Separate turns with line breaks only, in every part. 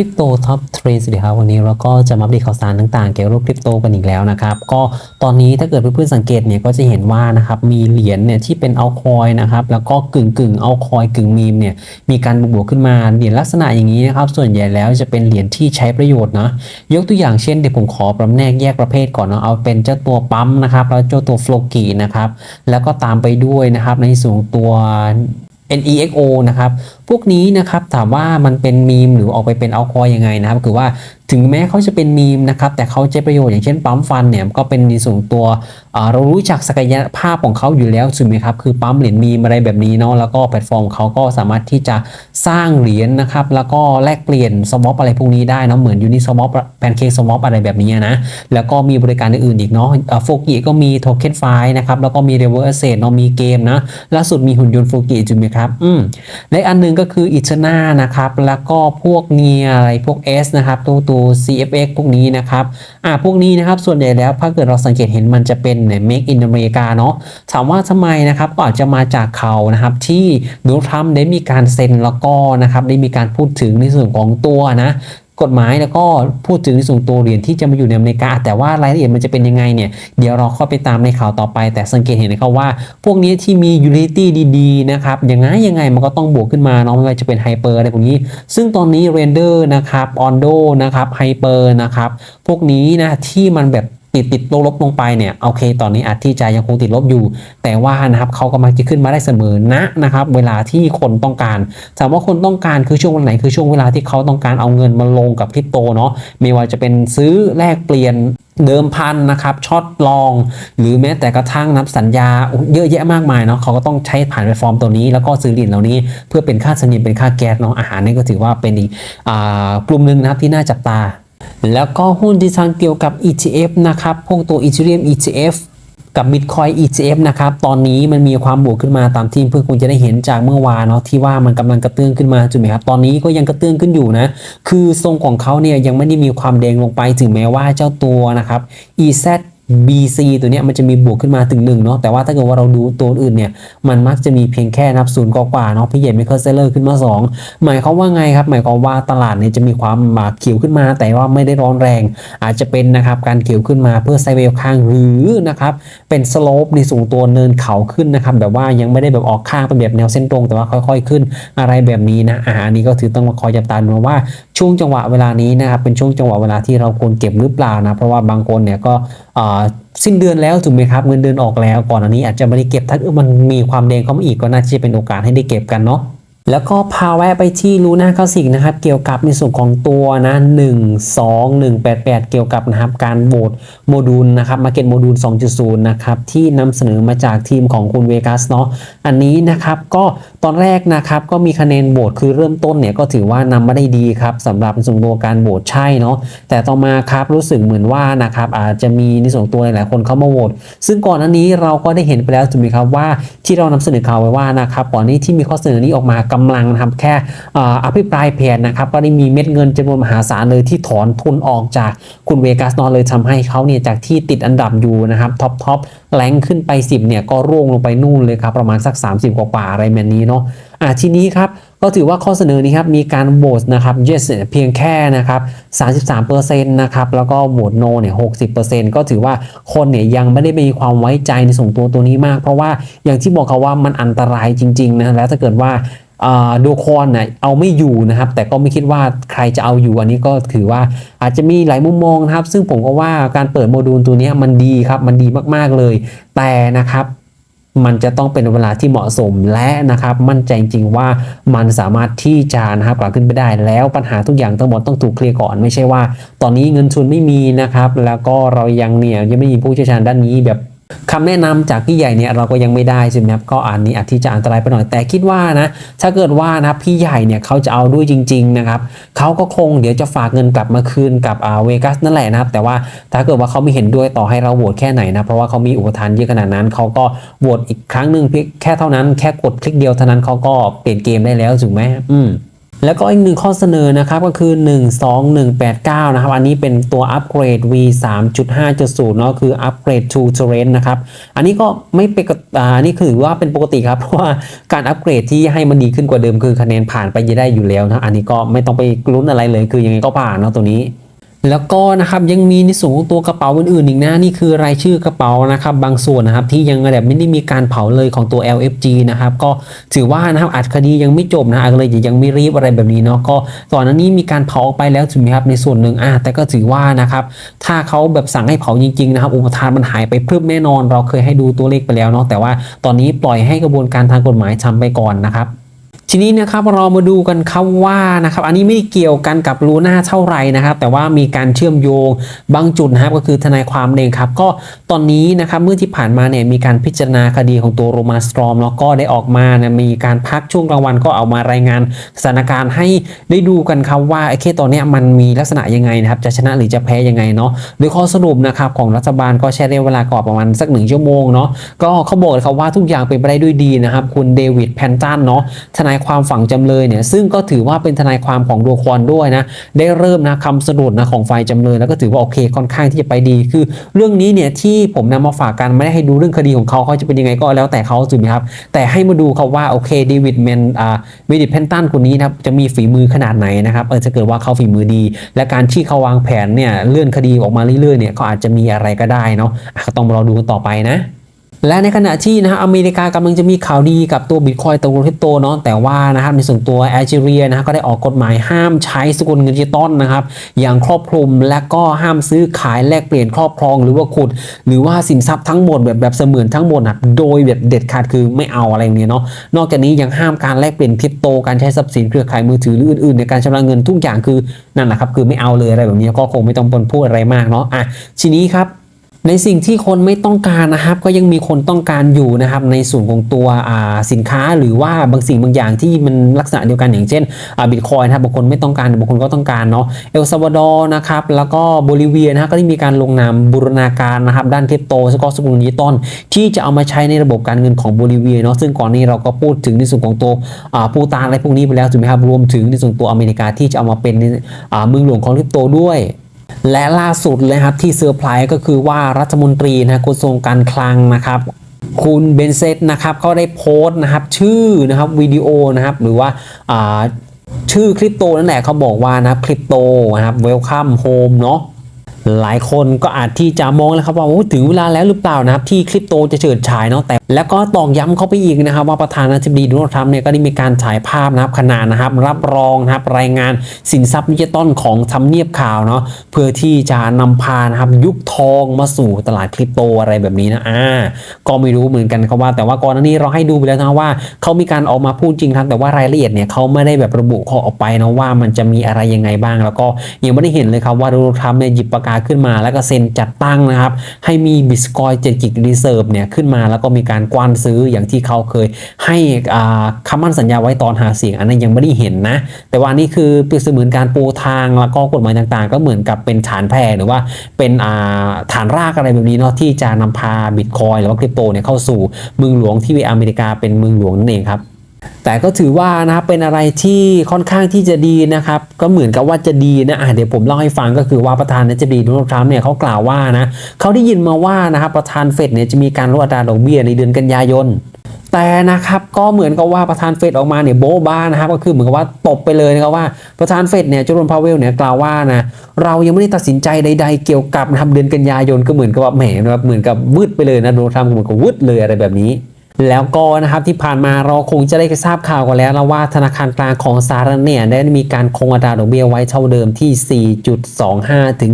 ริปโตท็อปเทรดสวัสดีครับวันนี้เราก็จะมาอัปเดตข่าวสารต่างๆ เกี่ยวกับคริปโตกันอีกแล้วนะครับ ก็ตอนนี้ถ้าเกิดเพื่อนๆสังเกตเนี่ยก็จะเห็นว่านะครับมีเหรียญเนี่ยที่เป็นเอาคอยนะครับแล้วก็กึ่งกึ่งเอาคอยกึ่งมีมเนี่ยมีการบวกขึ้นมาเหรียญลักษณะอย่างนี้นะครับส่วนใหญ่แล้วจะเป็นเหรียญที่ใช้ประโยชน์นะยกตัวอย่างเช่นเดี๋ยวผมขอประแนกแยกประเภทก่อนเนาะเอาเป็นเจ้าตัวปั๊มนะครับแล้วเจ้าตัวโฟลกีนะครับแล้วก็ตามไปด้วยนะครับในส่วนของตัว NEXO นะครับ พวกนี้นะครับถามว่ามันเป็นมีมหรือออกไปเป็นเอาคอยยังไงนะครับ คือว่า ถึงแม้เขาจะเป็นมีมนะครับแต่เขาใช้ประโยชน์อย่างเช่นปั๊มฟันเนี่ยก็เป็นในส่วนตัวเรารู้จักศักยภาพของเขาอยู่แล้วใช่ไหมครับคือปั๊มเหรียญมีมอะไรแบบนี้เนาะแล้วก็แพลตฟอร์มเขาก็สามารถที่จะสร้างเหรียญนะครับแล้วก็แลกเปลี่ยนสวอปอะไรพวกนี้ได้เนาะเหมือนยูนิสวอปแพนเค้กสวอปอะไรแบบนี้นะแล้วก็มีบริการอื่นอีกเนาะโฟกิก็มีโทเค็นไฟนะครับแล้วก็มีเรเวอร์เซ t เนาะมีเกมนะล่าสุดมีหุ่นยนต์โฟกิจุไหมครับอืมและอันหนึงก็คืออิชนานะครับแล้วก็พวกเนียอะไรพวก S นะครับตัวตัว CFX พวกนี้นะครับอ่าพวกนี้นะครับส่วนใหญ่แล้วถ้าเกิดเราสังเกตเห็นมันจะเป็นเนี่ย make in America เนาะถามว่าทำไมนะครับก็อาจจะมาจากเขานะครับที่โดนัลด์ทรัมป์ได้มีการเซ็นแล้วก็นะครับได้มีการพูดถึงในส่วนของตัวนะ กฎหมายแล้วก็พูดถึงในส่วนตัวเหรียญที่จะมาอยู่ในอเมริกา แต่ว่ารายละเอียดมันจะเป็นยังไงเนี่ยเดี๋ยวเราเข้าไปตามในข่าวต่อไป แต่สังเกตเห็นนะครับว่า พวกนี้ที่มียูนิตี้ดีๆนะครับยังไงยังไงมันก็ต้องบวกขึ้นมาเนาะไม่ว่าจะเป็นไฮเปอร์อะไรพวกนี้ ซึ่งตอนนี้เรนเดอร์นะครับออนโดนะครับไฮเปอร์นะครับพวกนี้นะที่มันแบบ ติดติดลบลบลงไปเนี่ยโอเค ตอนนี้อาจที่จะยังคงติดลบอยู่ แต่ว่านะครับเขาก็มักจะขึ้นมาได้เสมอนะนะครับ เวลาที่คนต้องการถามว่าคนต้องการคือช่วงวันไหนคือช่วงเวลาที่เขาต้องการเอาเงินมาลงกับคริปโตเนาะไม่ว่าจะเป็นซื้อแลกเปลี่ยนเดิมพันนะครับช็อตลอง หรือแม้แต่กระทั่งนับสัญญาเยอะแยะมากมายเนาะเขาก็ต้องใช้ผ่านแพลตฟอร์มตัวนี้ แล้วก็ซื้อเหรียญเหล่านี้เพื่อเป็นค่าเฉลี่ยเป็นค่าแก๊สเนาะอาหารนี่ก็ถือว่าเป็นอีกอ่ากลุ่มหนึ่งนะครับที่น่าจับตา แล้วก็หุ้นที่ทางเกี่ยวกับ ETF นะครับ พวกตัว Ethereum ETF กับ Bitcoin ETF นะครับ ตอนนี้มันมีความบวกขึ้นมาตามที่เพื่อนคงจะได้เห็นจากเมื่อวานเนาะที่ว่ามันกำลังกระเตื้องขึ้นมาถูกไหมครับ ตอนนี้ก็ยังกระเตื้องขึ้นอยู่นะ คือทรงของเขาเนี่ยยังไม่ได้มีความแดงลงไปถึงแม้ว่าเจ้าตัวนะครับ EZ BC ตัวเนี้ยมันจะมีบวกขึ้นมาถึง1เนาะแต่ว่าถ้าเกิดว่าเราดูตัวอื่นเนี่ยมันมักจะมีเพียงแค่นับศูนย์กว่าเนาะพี่ใหญ่ไม่เคยเซเลอร์ขึ้นมา 2 หมายความว่าไงครับ หมายความว่าตลาดเนี่ยจะมีความหมาเขียวขึ้นมา แต่ว่าไม่ได้ร้อนแรง อาจจะเป็นนะครับการเขียวขึ้นมาเพื่อไซเวลข้างหรือนะครับเป็นสโลปในสูงตัวเนินเขาขึ้นนะครับแบบว่ายังไม่ได้แบบออกข้างเป็นแบบแนวเส้นตรง แต่ว่าค่อย ๆ ขึ้นอะไรแบบนี้นะอ่าอันนี้ก็ถือต้องมาคอยจับตาดูว่า ช่วงจังหวะเวลานี้นะครับเป็นช่วงจังหวะเวลาที่เราควรเก็บหรือเปล่านะเพราะว่าบางคนเนี่ยก็สิ้นเดือนแล้วถูกไหมครับเงินเดือนออกแล้วก่อนอันนี้อาจจะไม่ได้เก็บถ้ามันมีความแดงเข้ามาอีกก็น่าจะเป็นโอกาสให้ได้เก็บกันเนาะแล้วก็พาแวะไปที่ลูน่าคลาสสิกนะครับ เกี่ยวกับในส่วนของตัวนะ1 2 1 8 8 เกี่ยวกับนะครับการโหวตโมดูลนะครับมาเก็ตโมดูล 2.0 นะครับ ที่นำเสนอมาจากทีมของคุณเวกัสเนาะอันนี้นะครับก็ตอนแรกนะครับก็มีคะแนนโหวตคือเริ่มต้นเนี่ยก็ถือว่านำมาได้ดีครับสำหรับในส่วนตัวการโหวตใช่เนาะแต่ต่อมาครับรู้สึกเหมือนว่านะครับอาจจะมีในส่วนตัวหลายๆคนเข้ามาโหวตซึ่งก่อนหน้านี้เราก็ได้เห็นไปแล้วถูกไหมครับว่าที่เรานำเสนอข่าวไว้ว่านะครับก่อนนี้ที่มีข้อเสนอนี้ออกมากำลังทำแค่อภิปรายแผนนะครับก็ได้มีเม็ดเงินจำนวนมหาศาลเลยที่ถอนทุนออกจากคุณเวกัสนอนเลยทำให้เขาเนี่ยจากที่ติดอันดับอยู่นะครับท็อปท็อป แรงขึ้นไป 10เนี่ยก็ร่วงลงไปนู่นเลยครับประมาณสัก 30 กว่าๆอะไรแบบนี้เนาะอะทีนี้ครับก็ถือว่าข้อเสนอนี้ครับมีการโหวตนะครับ yes เนี่ยเพียงแค่นะครับ33%นะครับแล้วก็โหวต no เนี่ย60%ก็ถือว่าคนเนี่ยยังไม่ได้มีความไว้ใจในส่งตัวตัวนี้มาก เพราะว่าอย่างที่บอกเขาว่ามันอันตรายจริงๆนะแล้วถ้าเกิดว่า ดูคอนนะเอาไม่อยู่นะครับ แต่ก็ไม่คิดว่าใครจะเอาอยู่อันนี้ก็ถือว่าอาจจะมีหลายมุมมองนะครับ ซึ่งผมก็ว่าการเปิดโมดูลตัวนี้มันดีครับ มันดีมากๆเลย แต่นะครับมันจะต้องเป็นเวลาที่เหมาะสมและนะครับ มั่นใจจริงว่ามันสามารถที่จะนะครับกลับขึ้นไปได้แล้วปัญหาทุกอย่างทั้งหมดต้องถูกเคลียร์ก่อนไม่ใช่ว่า ตอนนี้เงินทุนไม่มีนะครับ แล้วก็เรายังเนี่ยยังไม่มีผู้เชี่ยวชาญด้านนี้แบบ คำแนะนำจากพี่ใหญ่เนี่ยเราก็ยังไม่ได้ใช่ไหมครับก็อันนี้อาจที่จะอันตรายไปหน่อยแต่คิดว่านะถ้าเกิดว่านะพี่ใหญ่เนี่ยเขาจะเอาด้วยจริงๆนะครับเขาก็คงเดี๋ยวจะฝากเงินกลับมาคืนกับอ่าเวกัสนั่นแหละนะครับแต่ว่าถ้าเกิดว่าเขาไม่เห็นด้วยต่อให้เราโหวตแค่ไหนนะเพราะว่าเขามีอุปทานเยอะขนาดนั้นเขาก็โหวตอีกครั้งหนึ่งเพียงแค่เท่านั้นแค่กดคลิกเดียวเท่านั้นเขาก็เปลี่ยนเกมได้แล้วถูกไหมอืม แล้วก็อีกหนึ่งข้อเสนอนะครับก็คือ 12189 นะครับ อันนี้เป็นตัวอัปเกรด V 3.5.0เนาะคืออัปเกรด to terrain นะครับ อันนี้ก็ไม่เป็นอ่าอันนี่คือว่าเป็นปกติครับ เพราะว่าการอัปเกรดที่ให้มันดีขึ้นกว่าเดิมคือคะแนนผ่านไปจะได้อยู่แล้วนะ อันนี้ก็ไม่ต้องไปลุ้นอะไรเลย คือยังไงก็ผ่านเนาะตัวนี้ แล้วก็นะครับยังมีในส่วนของตัวกระเป๋าอื่นๆอีกนะนี่คือรายชื่อกระเป๋านะครับบางส่วนนะครับที่ยังแบบไม่ได้มีการเผาเลยของตัว LFG นะครับก็ถือว่านะครับอัดคดียังไม่จบนะเลยยังไม่รีบอะไรแบบนี้เนาะก็ตอนนั้นนี้มีการเผาออกไปแล้วถูกไหมครับในส่วนหนึ่งอะแต่ก็ถือว่านะครับถ้าเขาแบบสั่งให้เผาจริงๆนะครับอุปทานมันหายไปพรึบแน่นอน เราเคยให้ดูตัวเลขไปแล้วเนาะแต่ว่าตอนนี้ปล่อยให้กระบวนการทางกฎหมายทำไปก่อนนะครับ ทีนี้นะครับเรามาดูกันครับว่านะครับอันนี้ไม่ได้เกี่ยวกันกับลูน่าเท่าไหร่นะครับ แต่ว่ามีการเชื่อมโยงบางจุดนะครับก็คือทนายความเองครับ ก็ตอนนี้นะครับเมื่อที่ผ่านมาเนี่ยมีการพิจารณาคดีของตัวโรมาสตรอมแล้วก็ได้ออกมานะมีการพักช่วงกลางวันก็เอามารายงานสถานการณ์ให้ได้ดูกันครับว่าไอ้เคสตอนเนี้ยมันมีลักษณะยังไงนะครับจะชนะหรือจะแพ้ยังไงเนาะโดยข้อสรุปนะครับของรัฐบาลก็ใช้ระยะเวลาก่อนประมาณสักหนึ่งชั่วโมงเนาะก็เขาบอกเลยครับว่าทุกอย่างเป็นไปได้ด้วยดีนะครับคุณเดวิดแพนตันเนาะทนายความฝั่งจำเลยเนี่ยซึ่งก็ถือว่าเป็นทนายความของดัวคอนด้วยนะได้เริ่มนะคำสรุปนะของฝ่ายจำเลยแล้วก็ถือว่าโอเคค่อนข้างที่จะไปดี คือเรื่องนี้เนี่ยที่ผมนำมาฝากกันไม่ได้ให้ดูเรื่องคดีของเขาเขาจะเป็นยังไงก็แล้วแต่เขาถูกไหมครับแต่ให้มาดูเขาว่าโอเคเดวิดแมนอ่าเดวิดเพนตันคนนี้นะครับจะมีฝีมือขนาดไหนนะครับเออจะเกิดว่าเขาฝีมือดี และการที่เขาวางแผนเนี่ยเลื่อนคดีออกมาเรื่อยๆเนี่ยก็อาจจะมีอะไรก็ได้เนาะะก็ต้องรอดูกันต่อไปนะ และในขณะที่นะฮะอเมริกากำลังจะมีข่าวดีกับตัวบิตคอยตัวคริปโตเนาะแต่ว่านะครับในส่วนตัวแอลจีเรียนะฮะก็ได้ออกกฎหมายห้ามใช้สกุลเงินดิจิตอลนะครับอย่างครอบคลุมและก็ห้ามซื้อขายแลกเปลี่ยนครอบครองหรือว่าขุด หรือว่าสินทรัพย์ทั้งหมดแบบแบบเสมือนทั้งหมดนะโดยแบบเด็ดขาดคือไม่เอาอะไรอย่างเงี้ยเนาะนอกจากนี้ยังห้ามการแลกเปลี่ยนคริปโตการใช้ทรัพย์สินเครือข่ายมือถือหรืออื่นๆ ในการชำระเงินทุกอย่างคือนั่นแหละครับคือไม่เอาเลยอะไรแบบนี้ก็คงไม่ต้องปนพูดอะไรมากเนาะอะทีนี้ครับ ในสิ่งที่คนไม่ต้องการนะครับ ก็ยังมีคนต้องการอยู่นะครับ ในส่วนของตัวสินค้าหรือว่าบางสิ่งบางอย่างที่มันลักษณะเดียวกันอย่างเช่นบิตคอยนะครับบางคนไม่ต้องการบางคนก็ต้องการเนาะเอลซาวาดอร์นะครับแล้วก็โบลิเวียนะฮะก็ได้มีการลงนามบูรณาการนะครับ ด้านคริปโตแล้วก็สกุลดิจิตอลที่จะเอามาใช้ในระบบการเงินของโบลิเวียเนาะซึ่งก่อนนี้เราก็พูดถึงในส่วนของตัวปูตานอะไรพวกนี้ไปแล้วถูกไหมครับรวมถึงในส่วนตัวอเมริกาที่จะเอามาเป็นเมืองหลวงของคริปโตด้วย และล่าสุดเลยครับที่เซอร์ไพรส์ก็คือว่ารัฐมนตรีนะกระทรวงการคลังนะครับคุณเบนเซตนะครับเขาได้โพสต์นะครับชื่อนะครับวิดีโอนะครับหรือว่าาชื่อคริปโตนั่นแหละเขาบอกว่านะคริปโตนะครับเวลคัมโฮมเนาะ หลายคนก็อาจที่จะมองแล้วครับว่าถึงเวลาแล้วหรือเปล่านะครับที่คริปโตจะเฉิดฉายเนาะแต่ แล้วก็ตอกย้ำเข้าไปอีกนะครับ ว่าประธานาธิบดีโดนัลด์ทรัมป์เนี่ยก็ได้มีการฉายภาพนะครับขนาดนะครับ รับรองนะครับรายงานสินทรัพย์ดิจิตอลของทำเนียบข่าวเนาะเพื่อที่จะนำพานะครับยุคทองมาสู่ตลาดคริปโตอะไรแบบนี้นะอ่าก็ไม่รู้เหมือนกันครับว่า แต่ว่าก่อนหน้านี้เราให้ดูไปแล้วนะว่าเขามีการออกมาพูดจริงครับแต่ว่ารายละเอียดเนี่ยเขาไม่ได้แบบระบุข้อออกไปนะว่ามันจะมีอะไรยังไงบ้าง แล้วก็ยังไม่ได้เห็นเลยครับว่าโดนัลด์ทรัมป์เนี่ยหยิบปากกาขึ้นมา แล้วก็เซ็นจัดตั้งนะครับ ให้มีบิตคอยเจ็ดกิกรีเซิร์ฟเนี่ยขึ้นมาแล้วก็มีการกว้านซื้ออย่างที่เขาเคยให้อ่าคำมั่นสัญญาไว้ตอนหาเสียง อันนั้นยังไม่ได้เห็นนะ แต่ว่านี่คือเปรียบเสมือนการปูทางแล้วก็กฎหมายต่างๆ ก็เหมือนกับเป็นฐานแพรหรือว่าเป็นาฐานรากอะไรแบบนี้เนาะที่จะนำพาบิตคอยหรือว่าคริปโตเนี่ยเข้าสู่เมืองหลวงที่อเมริกาเป็นเมืองหลวงนั่นเองครับ แต่ก็ถือว่านะครับเป็นอะไรที่ค่อนข้างที่จะดีนะครับ ก็เหมือนกับว่าจะดีนะะเดี๋ยวผมเล่าให้ฟังก็คือว่าประธานาธิบดีโดนัลด์ทรัมป์เนี่ยเขากล่าวว่านะเขาได้ยินมาว่านะครับประธานเฟดเนี่ยจะมีการลดอัตราดอกเบี้ยในเดือนกันยายนแต่นะครับก็เหมือนกับว่าประธานเฟดออกมาเนี่ยโบ๊บ้านะครับก็คือเหมือนกับว่าตบไปเลยนะครับว่าประธานเฟดเนี่ยจอร์นพาวเวลเนี่ยกล่าวว่านะเรายังไม่ได้ตัดสินใจใด ๆ เกี่ยวกับนะครับเดือนกันยายนก็เหมือนกับว่าแหมนะครับเหมือนกับวืดไปเลยนะโดนัลด์ทรัมป์เหมือนกับวืดเลยอะไรแบบนี้ แล้วก็นะครับที่ผ่านมาเราคงจะได้ทราบข่าวกันแล้วนะว่าธนาคารกลางของสหรัฐเนี่ยได้มีการคงอัตราดอกเบี้ยไว้เท่าเดิมที่ 4.25 ถึง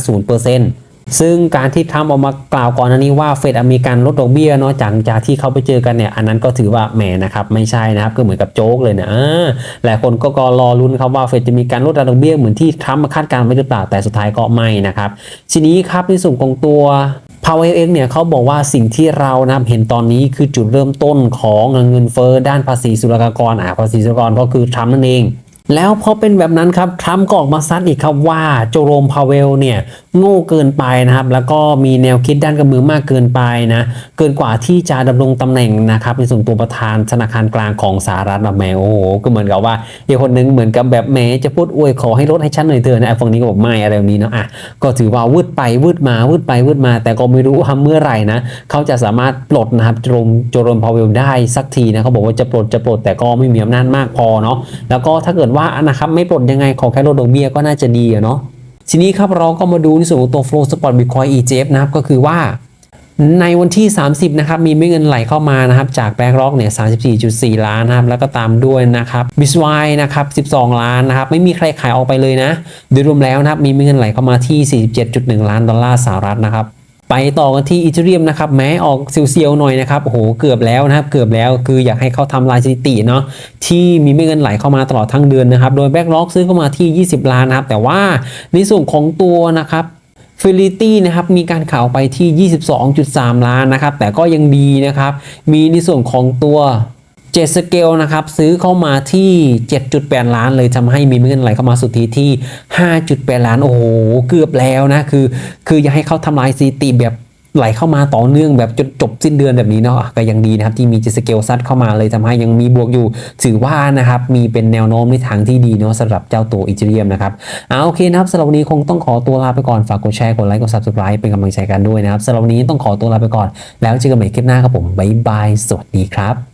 4.50%ซึ่งการที่ทรัมป์ออกมากล่าวก่อนหน้านี้ว่าเฟดมีการลดดอกเบี้ยเนาะจากจากที่เขาไปเจอกันเนี่ยอันนั้นก็ถือว่าแหมนะครับไม่ใช่นะครับก็เหมือนกับโจ๊กเลยนะหลายคนก็กรอลุ้นครับว่าเฟดจะมีการลดอัตราดอกเบี้ยเหมือนที่ทรัมป์มาคาดการณ์ไว้หรือเปล่าแต่สุดท้ายก็ไม่นะครับทีนี้ครับในส่วนของตัว พาวเวลเองเนี่ยเขาบอกว่าสิ่งที่เรานะครับเห็นตอนนี้คือจุดเริ่มต้นของเงินเฟ้อด้านภาษีศุลกากรอ่าภาษีศุลกากรก็คือทรัมป์นั่นเองแล้วพอเป็นแบบนั้นครับทรัมป์ก็ออกมาซัดอีกครับว่าโจโรมพาวเวลเนี่ย โง่เกินไปนะครับ แล้วก็มีแนวคิดด้านการเมืองมากเกินไปนะเกินกว่าที่จะดำรงตำแหน่งนะครับในส่วนตัวประธานธนาคารกลางของสหรัฐนะแหมโอ้โหก็เหมือนกับว่าอีกคนนึงเหมือนกับแบบแหมจะพูดอวยขอให้ลดให้ฉันหน่อยเถอะนะฝั่งนี้ก็บอกไม่อะไรแบบนี้เนาะอะก็ถือว่าวืดไปวืดมาวืดไปวืดมา แต่ก็ไม่รู้ว่าเมื่อไหร่นะเขาจะสามารถปลดนะครับโจมโจรมพาวเวลได้สักทีนะเขาบอกว่าจะปลดจะปลดแต่ก็ไม่มีอำนาจมากพอเนาะแล้วก็ถ้าเกิดว่านะครับไม่ปลดยังไงขอแค่ลดดอกเบี้ยก็น่าจะดีอะเนาะ ทีนี้ครับเราก็มาดูในส่วนของตัว Flow Spot Bitcoin ETF นะครับก็คือว่าในวันที่ 30 นะครับ มีเงินไหลเข้ามานะครับ จากแบงก์ร็อกเนี่ย 34.4 ล้านนะครับ แล้วก็ตามด้วยนะครับบิสไวนะครับ 12 ล้านนะครับ ไม่มีใครขายออกไปเลยนะ โดยรวมแล้วนะครับ มีเม็ดเงินไหลเข้ามาที่ 47.1 ล้านดอลลาร์สหรัฐนะครับ ไปต่อกันที่อีเทเรียมนะครับแม้ออกเซียวๆหน่อยนะครับโอ้โหเกือบแล้วนะครับเกือบแล้วคืออยากให้เขาทำลายสถิติเนาะที่มีเม็ดเงินไหลเข้ามาตลอดทั้งเดือนนะครับโดยแบ็กล็อกซื้อเข้ามาที่ 20 ล้านนะครับแต่ว่าในส่วนของตัวนะครับฟิลิตี้นะครับมีการข่าวไปที่ 22.3 ล้านนะครับแต่ก็ยังดีนะครับมีในส่วนของตัว เจ็ดสเกลนะครับ ซื้อเข้ามาที่ 7.8 ล้านเลยทำให้มีเงินไหลเข้ามาสุทธิที่ 5.8 ล้าน โอ้โห เกือบแล้วนะ คือ คืออย่าให้เขาทำลายสถิติแบบไหลเข้ามาต่อเนื่องแบบจนจบสิ้นเดือนแบบนี้เนาะก็ยังดีนะครับที่มีเจ็ดสเกลซัดเข้ามาเลยทำให้ยังมีบวกอยู่ ถือว่านะครับมีเป็นแนวโน้มในทางที่ดีเนาะสำหรับเจ้าตัวอีเทเรียมนะครับเอาโอเคนะครับสำหรับวันนี้คงต้องขอตัวลาไปก่อนฝากกดแชร์กดไลค์กด subscribe เป็นกำลังใจกันด้วยนะครับสำหรับวันนี้ต้องขอตัวลาไปก่อน แล้วเจอกันใหม่คลิปหน้าครับผมบ๊ายบายสวัสดีครับ